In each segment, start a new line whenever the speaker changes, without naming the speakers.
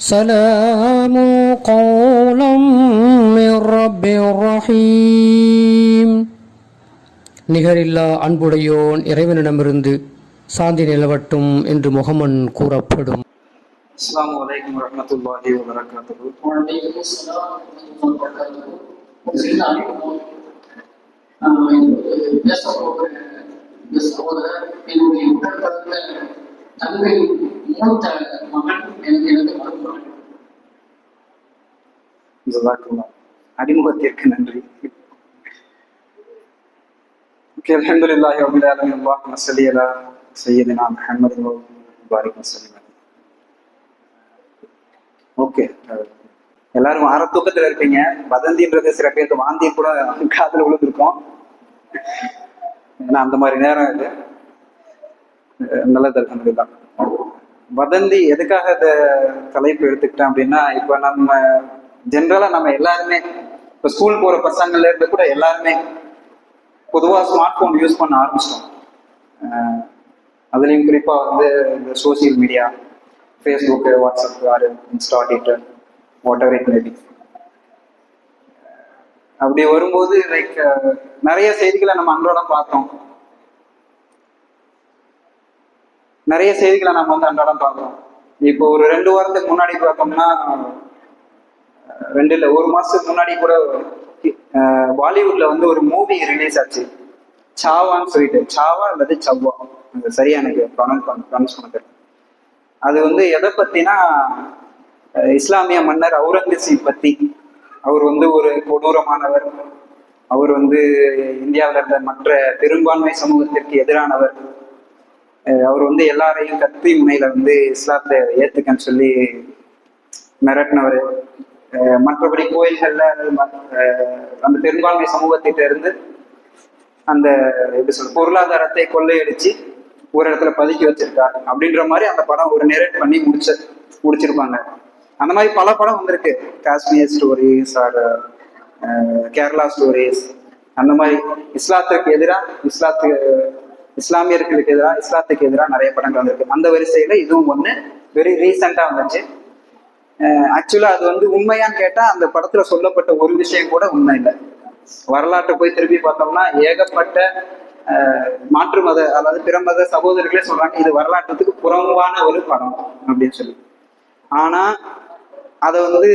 سلام قولا من رب رحيم நிகரில்லா அன்புடையோன் இறைவனிடமிருந்து சாந்தி நிலவட்டும் என்று முகமன் கூறப்படும்
அஸ்ஸலாமு அலைக்கும் வரஹ்மத்துல்லாஹி வபரகாத்துஹு
وعليكم السلام ورحمة الله وبركاته. சரிங்களா? ஆஹ் இது பேச போகிற இந்த சகோதரர் என்னுடைய உடன் பிறந்த தங்கை மூத்த மகன் எனது
மறுபுறம் அறிமுகத்திற்கு நன்றி. ஓகே ஓகே எல்லாரும் ஆற தூக்கத்துல இருப்பீங்க வதந்தின்றது சில பேருக்கு வாந்தி கூட காதுல விழுந்திருக்கும். ஏன்னா அந்த மாதிரி நேரம் இது. நல்லது அலமதுல்லா வதந்தி எதுக்காக இந்த தலைப்பு எடுத்துக்கிட்டேன் அப்படின்னா இப்போ நம்ம ஜென்ரலா நம்ம எல்லாருமே இப்போ ஸ்கூல் போற பசங்கள்ல இருந்து கூட எல்லாருமே பொதுவாக ஸ்மார்ட் ஃபோன் யூஸ் பண்ண ஆரம்பிச்சிட்டோம். அதுலேயும் அதுலயும் குறிப்பா வந்து இந்த social media Facebook WhatsApp or Insta Twitter whatever it maybe அப்படி வரும்போது லைக் நிறைய செய்திகளை நம்ம அன்றாடம் பார்த்தோம். நிறைய செய்திகளை நம்ம வந்து அன்றாடம் பார்க்குறோம். இப்போ ஒரு ரெண்டு வாரத்துக்கு முன்னாடி பார்த்தோம்னா ரெண்டு இல்லை ஒரு மாசத்துக்கு முன்னாடி கூட பாலிவுட்ல வந்து ஒரு மூவி ரிலீஸ் ஆச்சு. சாவான்னு சொல்லிட்டு சாவா அல்லது சவ்வா? அது சரியா எனக்கு ப்ரொனவுன்ஸ் பண்ண ப்ரொனவுன்ஸ் பண்ண அது வந்து எதை பத்தினா இஸ்லாமிய மன்னர் அவுரங்கசீப் பத்தி. அவர் வந்து ஒரு கொடூரமானவர். அவர் வந்து இந்தியாவில் இருந்த மற்ற பெரும்பான்மை சமூகத்திற்கு எதிரானவர். அவர் வந்து எல்லாரையும் கத்தி முனையில வந்து இஸ்லாத்தை ஏத்துக்கன்னு சொல்லி மிரட்டினவர். மற்றபடி கோயில்கள்ல ம- அந்த பெரும்பான்மை சமூகத்திட்ட இருந்து அந்த எப்படி சொல்ற பொருளாதாரத்தை கொள்ளையடிச்சு ஒரு இடத்துல பதுக்கி வச்சிருக்கார். அப்படின்ற மாதிரி அந்த படம் ஒரு நெரேட் பண்ணி முடிச்ச முடிச்சிருப்பாங்க. அந்த மாதிரி பல படம் வந்திருக்கு. Kashmir stories or Kerala stories அந்த மாதிரி இஸ்லாத்துக்கு எதிராக இஸ்லாத்துக்கு இஸ்லாமியர்களுக்கு எதிராக இஸ்லாத்துக்கு எதிராக நிறைய படங்கள் வந்திருக்கு. அந்த வரிசையில இதுவும் ஒண்ணு வெரி ரீசெண்டா வந்துச்சு. ஆக்சுவலா அது வந்து உண்மையான்னு கேட்டா அந்த படத்துல சொல்லப்பட்ட ஒரு விஷயம் கூட உண்மை இல்லை. வரலாற்றை போய் திருப்பி பார்த்தோம்னா ஏகப்பட்ட அஹ், மாற்று மத அதாவது பிற மத சகோதரர்களே சொல்றாங்க இது வரலாற்றுக்கு புறம்பான ஒரு படம் அப்படின்னு சொல்லி. ஆனா அதை வந்து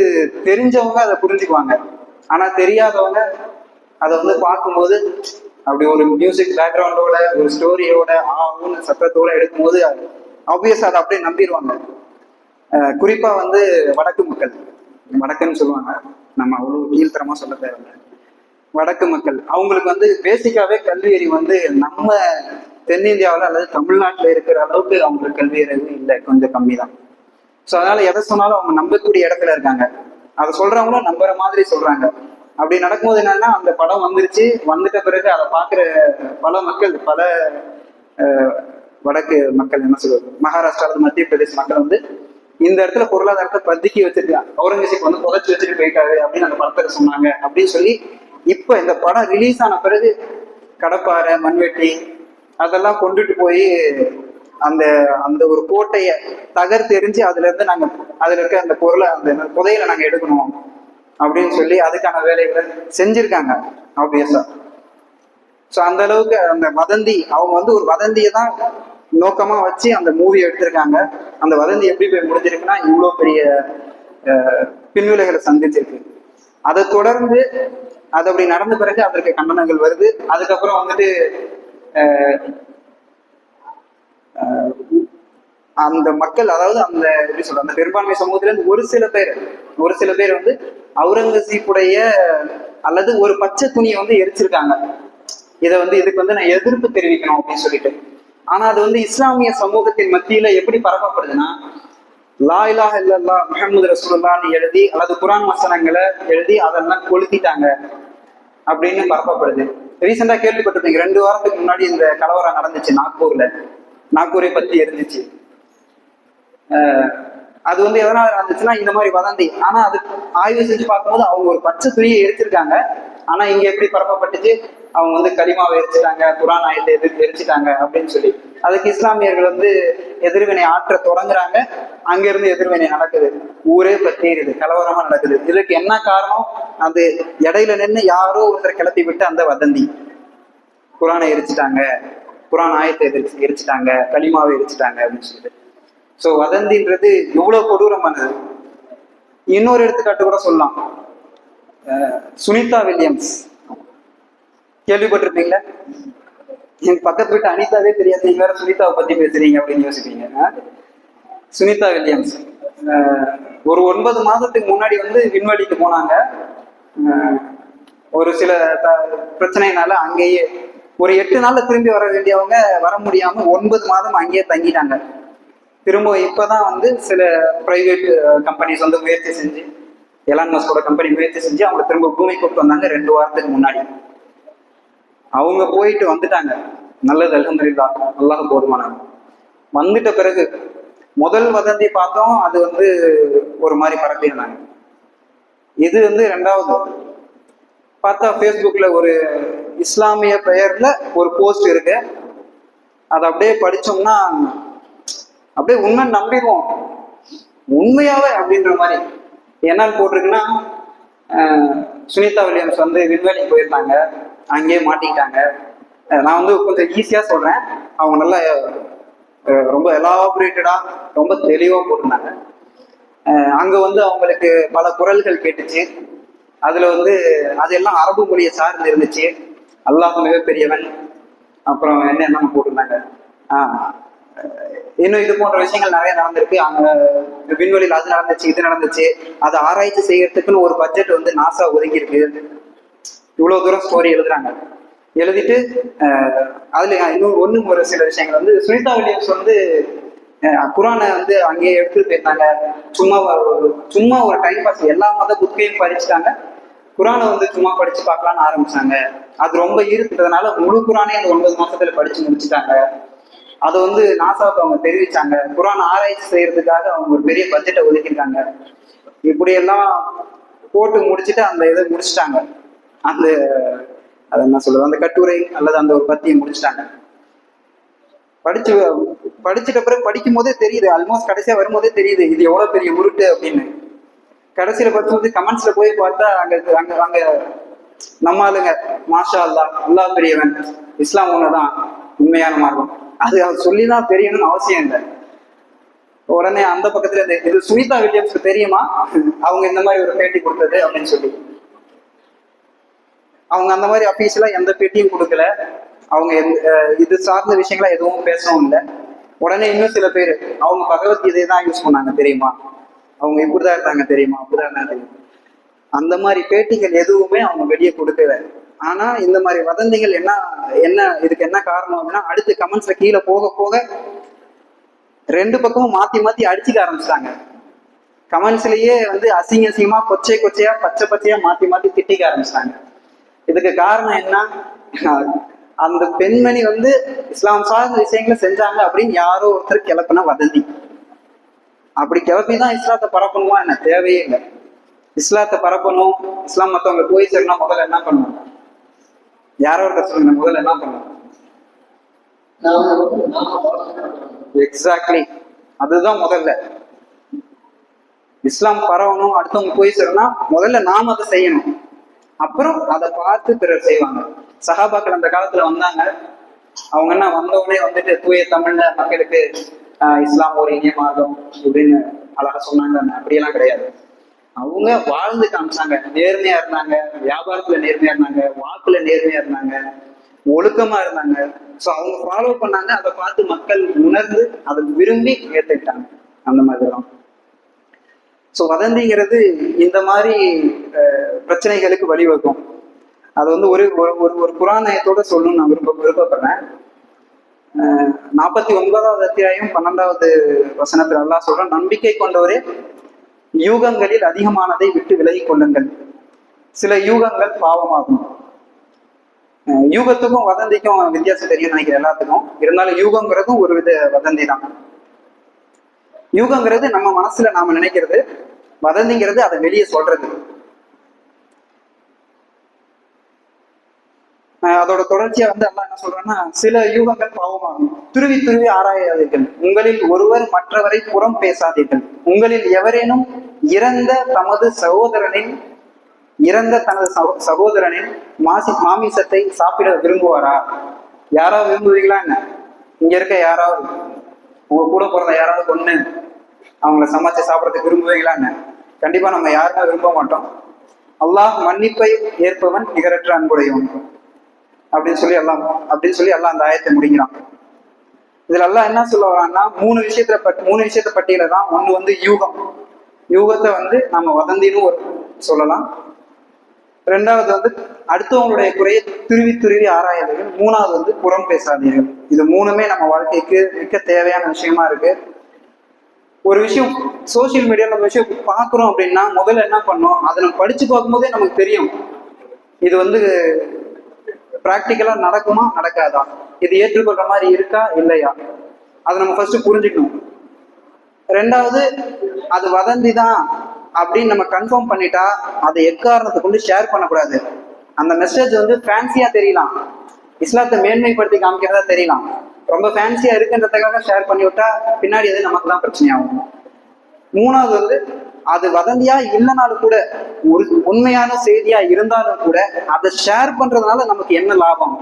தெரிஞ்சவங்க அதை புரிஞ்சுக்குவாங்க. ஆனா தெரியாதவங்க அதை வந்து பார்க்கும்போது அப்படி ஒரு மியூசிக் பேக்ரவுண்டோட ஒரு ஸ்டோரியோட ஆவுன்னு சத்தத்தோட எடுக்கும்போது ஆப்வியஸ் அதை அப்படியே நம்பிடுவாங்க. குறிப்பா வந்து வடக்கு மக்கள். வடக்குன்னு சொல்லுவாங்க. நம்ம அவ்வளவு கீழ்த்தரமா சொல்ல தேவையில்லை. வடக்கு மக்கள். அவங்களுக்கு வந்து பேசிக்காவே கல்வி அறிவு வந்து நம்ம தென்னிந்தியாவில் அல்லது தமிழ்நாட்டில் இருக்கிற அளவுக்கு அவங்களுக்கு கல்வி அறிவு இல்லை. கொஞ்சம் கம்மி தான் ஸோ அதனால எதை சொன்னாலும் அவங்க நம்பக்கூடிய இடத்துல இருக்காங்க. அதை சொல்றவங்களும் நம்புற மாதிரி சொல்றாங்க. அப்படி நடக்கும்போது என்னன்னா அந்த படம் வந்துருச்சு. வந்துட்ட பிறகு அதை பார்க்குற பல மக்கள் பல வடக்கு மக்கள் என்ன சொல்றது மகாராஷ்டிராவில் மத்திய பிரதேச மக்கள் வந்து இந்த இடத்துல பொருளாதாரத்தை பதுக்கி வச்சிருக்காங்க. அவுரங்கசீப் வந்து புதைச்சு வச்சுட்டு போயிட்டாரு அப்படின்னு அந்த படத்துல சொன்னாங்க அப்படின்னு சொல்லி இப்போ இந்த படம் ரிலீஸ் ஆன பிறகு கடப்பாறை மண்வெட்டி அதெல்லாம் கொண்டுட்டு போய் அந்த அந்த ஒரு கோட்டையை தகர்த்தெறிஞ்சு அதுல இருந்து நாங்க அதுல இருக்க அந்த பொருளை அந்த புதையில நாங்க எடுக்கணும். அப்படின்னு சொல்லி அதுக்கான வேலைகளை செஞ்சிருக்காங்க ஆப்வியஸா ஸோ அந்த அளவுக்கு அந்த வதந்தி அவங்க வந்து ஒரு வதந்தியை தான் நோக்கமா வச்சு அந்த மூவி எடுத்திருக்காங்க. அந்த வதந்தி எப்படி போய் முடிஞ்சிருக்குன்னா இவ்வளோ பெரிய அஹ், பின்விளைகளை சந்திச்சிருக்கு. அதை தொடர்ந்து அது அப்படி நடந்த பிறகு அதற்கு கண்டனங்கள் வருது. அதுக்கப்புறம் வந்துட்டு அந்த மக்கள் அதாவது அந்த எப்படி சொல்ற அந்த பெரும்பான்மை சமூகத்துல இருந்து ஒரு சில பேர் ஒரு சில பேர் வந்து அவுரங்கசீப்புடைய அல்லது ஒரு பச்சை துணியை வந்து எரிச்சிருக்காங்க. இதை வந்து இதுக்கு வந்து நான் எதிர்ப்பு தெரிவிக்கணும் அப்படின்னு சொல்லிட்டு. ஆனா அது வந்து இஸ்லாமிய சமூகத்தின் மத்தியில எப்படி பரப்பப்படுதுன்னா லா இலாஹ இல்லல்லா முகமது ரசூல்லான்னு எழுதி அல்லது குரான் வசனங்களை எழுதி அதெல்லாம் கொளுத்திட்டாங்க அப்படின்னு பரப்பப்படுது. ரீசெண்டா கேள்விப்பட்டிருப்பீங்க ரெண்டு வாரத்துக்கு முன்னாடி இந்த கலவரம் நடந்துச்சு நாக்பூர்ல. நாக்பூரை பத்தி இருந்துச்சு. அது வந்து எதனால நடந்துச்சுன்னா இந்த மாதிரி வதந்தி. ஆனா அது ஆய்வு செஞ்சு பார்க்கும்போது அவங்க ஒரு பச்சை துணியை எரிச்சிருக்காங்க ஆனா இங்க எப்படி பரப்பப்பட்டுச்சு? அவங்க வந்து கலிமாவை எரிச்சிட்டாங்க குரான் ஆயத்தை எதிர் எரிச்சிட்டாங்க அப்படின்னு சொல்லி. அதுக்கு இஸ்லாமியர்கள் வந்து எதிர்வினை ஆற்ற தொடங்குறாங்க. அங்க இருந்து எதிர்வினை நடக்குது. ஊரே பத்தேறுது கலவரமா நடக்குது. இதுக்கு என்ன காரணம்? அந்த இடையில நின்று யாரோ ஒருத்தர் கிளப்பி விட்டு அந்த வதந்தி. குரானை எரிச்சிட்டாங்க. குரான் ஆயத்தை எரிச்சு எரிச்சிட்டாங்க. களிமாவை எரிச்சிட்டாங்க அப்படின்னு சொல்லிட்டு. ஸோ வதந்தின்றது எவ்வளோ கொடூரமானது. இன்னொரு எடுத்துக்காட்டு கூட சொல்லலாம். சுனிதா வில்லியம்ஸ். கேள்விப்பட்டிருப்பீங்களா? என் பக்கத்து வீட்டு அனிதாவே தெரியாது. நீங்க வேற சுனிதாவை பத்தி பேசுறீங்க அப்படின்னு யோசிப்பீங்க. சுனிதா வில்லியம்ஸ். ஒரு ஒன்பது மாதத்துக்கு முன்னாடி வந்து விண்வெளிக்கு போனாங்க. ஒரு சில த- பிரச்சனைனால அங்கேயே ஒரு எட்டு நாள்ல திரும்பி வர வேண்டியவங்க வர முடியாம ஒன்பது மாதம் அங்கேயே தங்கிட்டாங்க. திரும்ப இப்பதான் வந்து சில பிரைவேட் கம்பெனிஸ் வந்து முயற்சி செஞ்சு எலான் மஸ்கோட கம்பெனி முயற்சி செஞ்சு அவங்க திரும்ப பூமி கூப்பிட்டு வந்தாங்க ரெண்டு வாரத்துக்கு முன்னாடி. அவங்க போயிட்டு வந்துட்டாங்க. நல்லது அல்ஹம்துலில்லாஹ் அல்லாஹ் போதுமானாங்க வந்துட்ட பிறகு முதல் வதந்தி பார்த்தோம் அது வந்து ஒரு மாதிரி பரப்பியிருந்தாங்க இது வந்து ரெண்டாவது. பார்த்தா ஃபேஸ்புக்கில் ஒரு இஸ்லாமிய பெயரில் ஒரு போஸ்ட் இருக்கு. அதை அப்படியே படித்தோம்னா அப்படியே உண்மை நம்பிடுவோம். உண்மையாவே அப்படின்ற மாதிரி என்னன்னு போட்டிருக்குன்னா சுனிதா வில்லியம்ஸ் வந்து விண்வெளிக்கு போயிருந்தாங்க. அங்கேயே மாட்டிக்கிட்டாங்க. நான் வந்து கொஞ்சம் ஈஸியா சொல்றேன். அவங்க நல்லா ரொம்ப எலாபரேட்டடா ரொம்ப தெளிவா போட்டிருந்தாங்க. அங்க வந்து அவங்களுக்கு பல குரல்கள் கேட்டுச்சு. அதுல வந்து அதெல்லாம் அரபு மொழியை சார்ந்து இருந்துச்சு. அல்லாஹ் மிகப்பெரியவன். அப்புறம் என்ன என்னன்னு போட்டிருந்தாங்க? ஆஹ் இன்னும் இது போன்ற விஷயங்கள் நிறைய நடந்திருக்கு. அங்க விண்வெளியில் அது நடந்துச்சு இது நடந்துச்சு. அதை ஆராய்ச்சி செய்யறதுக்குன்னு ஒரு பட்ஜெட் வந்து நாசா ஒதுக்கி இருக்கு. இவ்வளவு தூரம் ஸ்டோரி எழுதுறாங்க. எழுதிட்டு அதுல இன்னும் ஒண்ணு ஒரு சில விஷயங்கள் வந்து சுனிதா வில்லியம்ஸ் வந்து அஹ், குரானை வந்து அங்கேயே எடுத்துட்டு போயிருந்தாங்க. சும்மா சும்மா ஒரு டைம் பாஸ் எல்லா மத புக்கையும் படிச்சுட்டாங்க. குரானை வந்து சும்மா படிச்சு பார்க்கலாம்னு ஆரம்பிச்சாங்க. அது ரொம்ப ஈர்த்துட்டதுனால முழு குரானே அந்த ஒன்பது மாசத்துல படிச்சு முடிச்சுட்டாங்க. அதை வந்து நாசாவுக்கு அவங்க தெரிவிச்சாங்க. குரான் ஆராய்ச்சி செய்யறதுக்காக அவங்க ஒரு பெரிய பட்ஜெட்டை ஒதுக்கியிருக்காங்க. இப்படியெல்லாம் போட்டு முடிச்சுட்டு அந்த இதை முடிச்சிட்டாங்க. அந்த அதை என்ன சொல்றது அந்த கட்டுரை அல்லது அந்த ஒரு பத்தியை முடிச்சிட்டாங்க. படிச்சு படிச்சிட்ட பிறகு படிக்கும் போதே தெரியுது ஆல்மோஸ்ட் கடைசியா வரும்போதே தெரியுது இது எவ்வளவு பெரிய உருட்டு அப்படின்னு. கடைசியில பார்க்கும்போது கமெண்ட்ஸ்ல போய் பார்த்தா அங்க அங்க அங்க நம்ம ஆளுங்க மாஷா அல்லாஹ் அல்லா பெரியவன் இஸ்லாம் ஒண்ணுதான் உண்மையான மார்க்கம். அது அவர் சொல்லிதான் தெரியணும்னு அவசியம் இல்லை. உடனே அந்த பக்கத்துல இந்த இது சுனிதா வில்லியம்ஸ்க்கு தெரியுமா? அவங்க இந்த மாதிரி ஒரு பேட்டி கொடுத்தது அப்படின்னு சொல்லி. அவங்க அந்த மாதிரி அபிஷியலா எந்த பேட்டியும் கொடுக்கல. அவங்க எந்த- இது சார்ந்த விஷயங்களா எதுவும் பேசவும் இல்லை. உடனே இன்னும் சில பேர் அவங்க பகவத்கீதையை தான் யூஸ் பண்ணாங்க தெரியுமா? அவங்க இப்படிதான் இருந்தாங்க தெரியுமா? அப்படிதான் இருந்தாங்க தெரியுமா? அந்த மாதிரி பேட்டிகள் எதுவுமே அவங்க வெளியே கொடுக்கல. ஆனா இந்த மாதிரி வதந்திகள் என்ன என்ன இதுக்கு என்ன காரணம் அப்படின்னா அடுத்து கமெண்ட்ஸ்ல கீழே போக போக ரெண்டு பக்கமும் மாத்தி மாத்தி அடிச்சுக்க ஆரம்பிச்சிட்டாங்க. கமெண்ட்ஸ்லயே வந்து அசிங்க அசிங்கமா கொச்சை கொச்சையா பச்சை பச்சையா மாத்தி மாத்தி திட்டிக்க ஆரம்பிச்சிட்டாங்க. இதுக்கு காரணம் என்ன? அந்த பெண்மணி வந்து இஸ்லாம் சார்ந்த விஷயங்களை செஞ்சாங்க அப்படின்னு யாரோ ஒருத்தர் கிளப்பின வதந்தி. அப்படி கிளப்பி தான் இஸ்லாத்தை பரப்பணுமா? என்ன? தேவையே இல்லை. இஸ்லாத்தை பரப்பணும். இஸ்லாம் மத்தவங்க போய் சேரணும். முதல்ல என்ன பண்ணணும்? யாரோ ஒருத்தர் சொல்லுங்க முதல்ல என்ன பண்ணணும்? எக்ஸாக்ட்லி அதுதான் முதல்ல. இஸ்லாம் பரவணும் அடுத்தவங்க போய் சொல்லணும் முதல்ல நாம அதை செய்யணும். அப்புறம் அதை பார்த்து பிறர் செய்வாங்க. சகாபாக்கள் அந்த காலத்துல வந்தாங்க. அவங்க என்ன வந்தவுடனே வந்துட்டு தூய தமிழ்ல மக்களுக்கு இஸ்லாம் ஒரு இனிய மார்க்கம் அப்படின்னு அழகா சொன்னாங்க அப்படியெல்லாம் கிடையாது. அவங்க வாழ்ந்து காமிச்சாங்க நேர்மையா இருந்தாங்க வியாபாரத்துல நேர்மையா இருந்தாங்க வாக்குல நேர்மையா இருந்தாங்க ஒழுக்கமா இருந்தாங்க. சோ அவங்க ஃபாலோ பண்ணாங்க அதை பார்த்து மக்கள் உணர்ந்து அதை விரும்பி ஏற்றுக்கிட்டாங்க அந்த மாதிரிலாம் ஸோ வதந்திங்கிறது இந்த மாதிரி பிரச்சனைகளுக்கு வழிவகுக்கும். அது வந்து ஒரு ஒரு ஒரு ஒரு புராணயத்தோட சொல்லணும்னு நான் விரும்ப விருப்பப்படுறேன். நாற்பத்தி ஒன்பதாவது அத்தியாயம் பன்னெண்டாவது வசனத்தில் நல்லா சொல்றான். நம்பிக்கை கொண்டவரே யூகங்களில் அதிகமானதை விட்டு விலகிக் கொள்ளுங்கள். சில யூகங்கள் பாவமாகும். அஹ், யூகத்துக்கும் வதந்திக்கும் வித்தியாசம் தெரியும் நினைக்கிறேன் எல்லாத்துக்கும். இருந்தாலும் யூகங்கிறதும் ஒரு வித வதந்தி தான். யூகங்கிறது நம்ம மனசுல நாம நினைக்கிறது வதந்திங்கிறது அதை வெளியே சொல்றது. அதோட தொடர்ச்சியா வந்து எல்லாம் என்ன சொல்றேன்னா சில யூகங்கள் பாவமாகும். துருவி துருவி ஆராயாதீர்கள். உங்களில் ஒருவர் மற்றவரை புறம் பேசாதீர்கள். உங்களில் எவரேனும் இறந்த தமது சகோதரனின் இறந்த தனது சகோ- சகோதரனின் மாசி மாமிசத்தை சாப்பிட விரும்புவாரா? யாராவது விரும்புவீங்களா என்ன? இங்க இருக்க யாராவது? உங்க கூட பிறந்த யாராவது கொண்டு அவங்கள சமைச்சு சாப்பிடறதுக்கு விரும்புவீங்களா என்ன? கண்டிப்பா நம்ம யாருமே விரும்ப மாட்டோம். அல்லாஹ் மன்னிப்பை ஏற்பவன் நிகரற்ற அன்புடையவன். அப்படின்னு சொல்லி எல்லாம் அப்படின்னு சொல்லி எல்லாம் அந்த ஆயத்தை முடிக்கிறான். இதுல எல்லாம் என்ன சொல்ல வரான்னா மூணு விஷயத்துல பட் மூணு விஷயத்த பட்டியல தான் ஒண்ணு வந்து யூகம். யூகத்தை வந்து நம்ம வதந்தின்னு ஒரு சொல்லலாம். ரெண்டாவது வந்து அடுத்தவங்களுடைய குறையை துருவி துருவி ஆராயாதீர்கள். மூணாவது வந்து புறம் பேசாதீர்கள். இது மூணுமே நம்ம வாழ்க்கைக்கு மிக்க தேவையான விஷயமா இருக்கு. ஒரு விஷயம் சோஷியல் மீடியாவில் நம்ம விஷயம் பார்க்குறோம் அப்படின்னா முதல்ல என்ன பண்ணோம்? அதை நம்ம படிச்சு பார்க்கும்போதே நமக்கு தெரியும். இது வந்து ப்ராக்டிக்கலா நடக்குமா? நடக்காதா? இது ஏற்றுக்கொள்ற மாதிரி இருக்கா? இல்லையா? அதை நம்ம ஃபர்ஸ்ட் புரிஞ்சுக்கணும். ரெண்டாவது அது வதந்தி தான் அப்படின்னு நம்ம கன்ஃபார்ம் பண்ணிட்டா அதை எக்காரணத்தை கொண்டு ஷேர் பண்ணக்கூடாது. அந்த மெசேஜ் வந்து ஃபேன்சியா தெரியலாம். இஸ்லாத்தை மேன்மைப்படுத்தி காமிக்கிறதா தெரியலாம். ரொம்ப ஃபேன்சியா இருக்குன்றதுக்காக ஷேர் பண்ணி விட்டா பின்னாடி அது நமக்கு தான் பிரச்சனையாகும். மூணாவது வந்து அது வதந்தியா இல்லைனாலும் கூட ஒரு உண்மையான செய்தியா இருந்தாலும் கூட அதை ஷேர் பண்றதுனால நமக்கு என்ன லாபம்?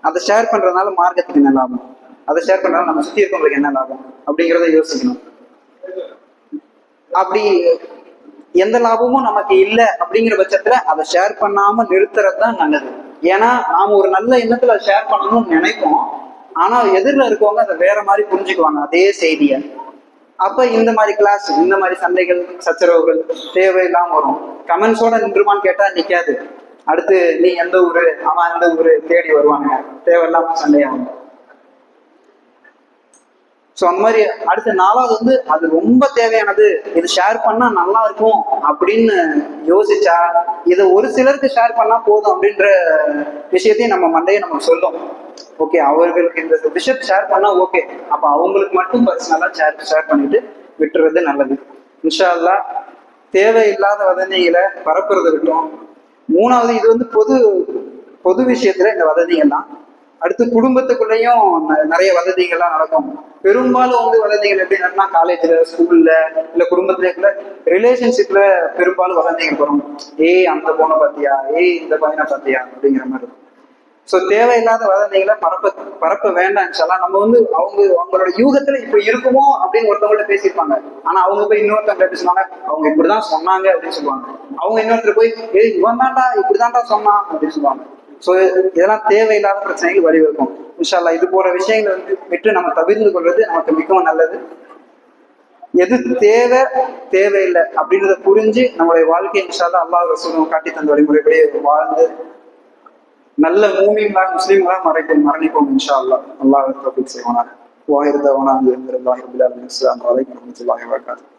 அதை ஷேர் பண்றதுனால மார்க்கத்துக்கு என்ன லாபம்? அதை ஷேர் பண்றதுனால நம்ம சுத்தி இருக்கவங்களுக்கு என்ன லாபம்? அப்படிங்கிறத யோசிக்கணும். அப்படி எந்த லாபமும் நமக்கு இல்லை அப்படிங்கிற பட்சத்துல அதை ஷேர் பண்ணாம நிறுத்துறது தான் நல்லது. ஏன்னா நாம ஒரு நல்ல எண்ணத்துல ஷேர் பண்ணணும்னு நினைப்போம். ஆனா எதிரில் இருக்கவங்க அதை வேற மாதிரி புரிஞ்சுக்குவாங்க. அதே செய்தியை. அப்ப இந்த மாதிரி கிளாஸ் இந்த மாதிரி சண்டைகள் சச்சரவுகள் தேவையெல்லாம் வரும். கமெண்ட்ஸோட நின்றுமான்னு கேட்டா நிக்காது. அடுத்து நீ எந்த ஊரு அவன் எந்த ஊரு தேடி வருவாங்க. தேவையில்லாம சண்டையாகும். ஸோ அந்த மாதிரி அடுத்த நாலாவது வந்து அது ரொம்ப தேவையானது. இது ஷேர் பண்ணா நல்லா இருக்கும் அப்படின்னு யோசிச்சா இதை ஒரு சிலருக்கு ஷேர் பண்ணா போதும் அப்படின்ற விஷயத்தையும் நம்ம மண்டையை நம்ம சொல்லும். ஓகே அவர்களுக்கு இந்த விஷயத்தை ஷேர் பண்ணா ஓகே அப்ப அவங்களுக்கு மட்டும் பர்சனலா ஷேர் ஷேர் பண்ணிட்டு விட்டுறது நல்லது. இன்ஷா அல்லாஹ் தேவையில்லாத வதந்திகளை பரப்புறது இருக்கட்டும். மூணாவது இது வந்து பொது பொது விஷயத்துல இந்த வதந்திகள்லாம் அடுத்து குடும்பத்துக்குள்ளேயும் ந- நிறைய வதந்திகள்லாம் நடக்கும். பெரும்பாலும் வந்து வதந்திகள் எப்படி நடனா காலேஜ்ல ஸ்கூல்ல இல்ல குடும்பத்துல ரிலேஷன்ஷிப்ல பெரும்பாலும் வதந்திகள் வரும். ஏய் அந்த பொண்ணை பார்த்தியா? ஏய் இந்த பையனை பார்த்தியா? அப்படிங்கிற மாதிரி ஸோ தேவையில்லாத வதந்திகளை பரப்ப பரப்ப வேண்டாம் சொல்லலாம் நம்ம வந்து அவங்க அவங்களோட யூகத்துல இப்ப இருக்குமோ அப்படின்னு ஒருத்தவங்கள்ட்ட பேசியிருப்பாங்க. ஆனா அவங்க போய் இன்னொருத்தவங்க எப்படி சொன்னாங்க அவங்க இப்படிதான் சொன்னாங்க அப்படின்னு சொல்லுவாங்க. அவங்க இன்னொருத்தர் போய் ஏய் இவன் தான்டா இப்படிதான்டா சொன்னான் அப்படின்னு சொல்லுவாங்க. ஸோ இதெல்லாம் தேவையில்லாத பிரச்சனைகள் வழிவகுக்கும் இன்ஷால்லா இது போல விஷயங்களை வந்து விட்டு நம்ம தவிர்ந்து கொள்வது நமக்கு மிகவும் நல்லது. எது தேவை தேவையில்லை அப்படின்றத புரிஞ்சு நம்மளுடைய வாழ்க்கையை இன்ஷால்லா அல்லாஹ் ரசூலும் காட்டி தந்த வழிமுறைப்படி வாழ்ந்து நல்ல மூமியங்களா முஸ்லீம்களாக மறைப்போம் மரணிப்போம் இன்ஷா அல்லாஹ் அல்லாஹ் தௌஃபீக் செய்வானாக. அந்த வரைக்கும் அல்ஹம்துலில்லாஹி ரப்பில்